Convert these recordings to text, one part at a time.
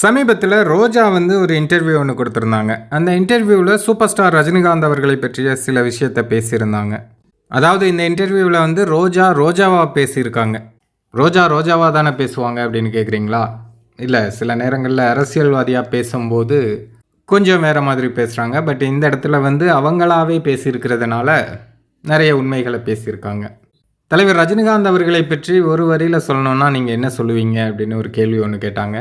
சமீபத்தில் ரோஜா வந்து ஒரு இன்டர்வியூ ஒன்று கொடுத்துருந்தாங்க. அந்த இன்டர்வியூவில் சூப்பர் ஸ்டார் ரஜினிகாந்த் அவர்களை பற்றிய சில விஷயத்தை பேசியிருந்தாங்க. அதாவது இந்த இன்டர்வியூவில் வந்து ரோஜா ரோஜாவாக பேசியிருக்காங்க. ரோஜா ரோஜாவாக தானே பேசுவாங்க அப்படின்னு கேட்குறீங்களா இல்லை சில நேரங்களில் அரசியல்வாதியாக பேசும்போது கொஞ்சம் வேறு மாதிரி பேசுகிறாங்க பட் இந்த இடத்துல வந்து அவங்களாவே பேசியிருக்கிறதுனால நிறைய உண்மைகளை பேசியிருக்காங்க. தலைவர் ரஜினிகாந்த் அவர்களை பற்றி ஒரு வரியில் சொல்லணுன்னா நீங்கள் என்ன சொல்லுவீங்க அப்படின்னு ஒரு கேள்வி ஒன்று கேட்டாங்க.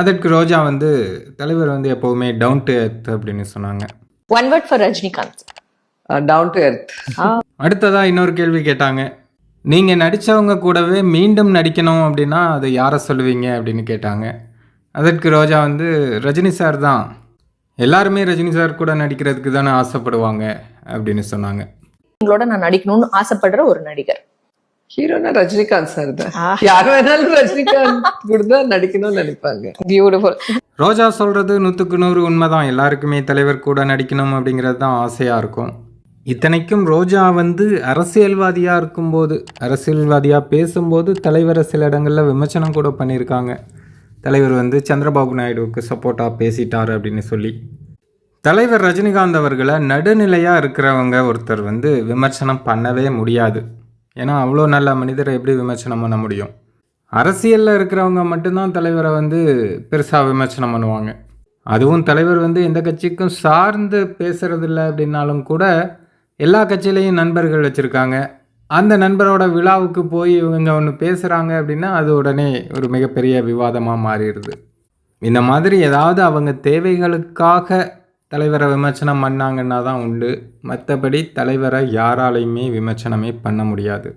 அதற்கு ரோஜா வந்து தலைவர் வந்து எப்போவுமே டவுன் டு எர்த் அப்படின்னு சொன்னாங்க. One word for Rajnikant. Down to earth அடுத்ததாக இன்னொரு கேள்வி கேட்டாங்க. நீங்கள் நடித்தவங்க கூடவே மீண்டும் நடிக்கணும் அப்படின்னா அது யாரை சொல்லுவீங்க அப்படின்னு கேட்டாங்க. அதற்கு ரோஜா வந்து ரஜினி சார் தான். எல்லாருமே ரஜினி சார் கூட நடிக்கிறதுக்கு தானே ஆசைப்படுவாங்க அப்படின்னு சொன்னாங்க. உங்களோட நான் நடிக்கணும்னு ஆசைப்படுற ஒரு நடிகர். ஹீரோனா ரஜினிகாந்த் சார் தான். யார் வேணாலும் ரஜினிகாந்த் கூட தான் நடிக்கணும்னு நினைப்பாங்க. பியூட்டிஃபுல் ரோஜா சொல்கிறது நூற்றுக்கு நூறு உண்மைதான். எல்லாருக்குமே தலைவர் கூட நடிக்கணும் அப்படிங்கிறது தான் ஆசையாக இருக்கும். இத்தனைக்கும் ரோஜா வந்து அரசியல்வாதியாக இருக்கும்போது அரசியல்வாதியாக பேசும்போது தலைவரை சில இடங்களில் விமர்சனம் கூட பண்ணியிருக்காங்க. தலைவர் வந்து சந்திரபாபு நாயுடுவுக்கு சப்போர்ட்டாக பேசிட்டார் அப்படின்னு சொல்லி. தலைவர் ரஜினிகாந்த் அவர்களை நடுநிலையாக இருக்கிறவங்க ஒருத்தர் வந்து விமர்சனம் பண்ணவே முடியாது. ஏன்னா அவ்வளோ நல்ல மனிதரை எப்படி விமர்சனம் பண்ண முடியும்? அரசியலில் இருக்கிறவங்க மட்டும்தான் தலைவரை வந்து பெருசாக விமர்சனம் பண்ணுவாங்க. அதுவும் தலைவர் வந்து எந்த கட்சிக்கும் சார்ந்து பேசுகிறதில்ல அப்படின்னாலும் கூட எல்லா கட்சியிலையும் நண்பர்கள் வச்சுருக்காங்க. அந்த நண்பரோட விழாவுக்கு போய் இவங்க ஒன்று பேசுகிறாங்க அப்படின்னா அது உடனே ஒரு மிகப்பெரிய விவாதமாக மாறிடுது. இந்த மாதிரி ஏதாவது அவங்க தேவைகளுக்காக தலைவரை விமர்சனம் பண்ணாங்கன்னா தான் உண்டு. மற்றபடி தலைவரை யாராலையுமே விமர்சனமே பண்ண முடியாது.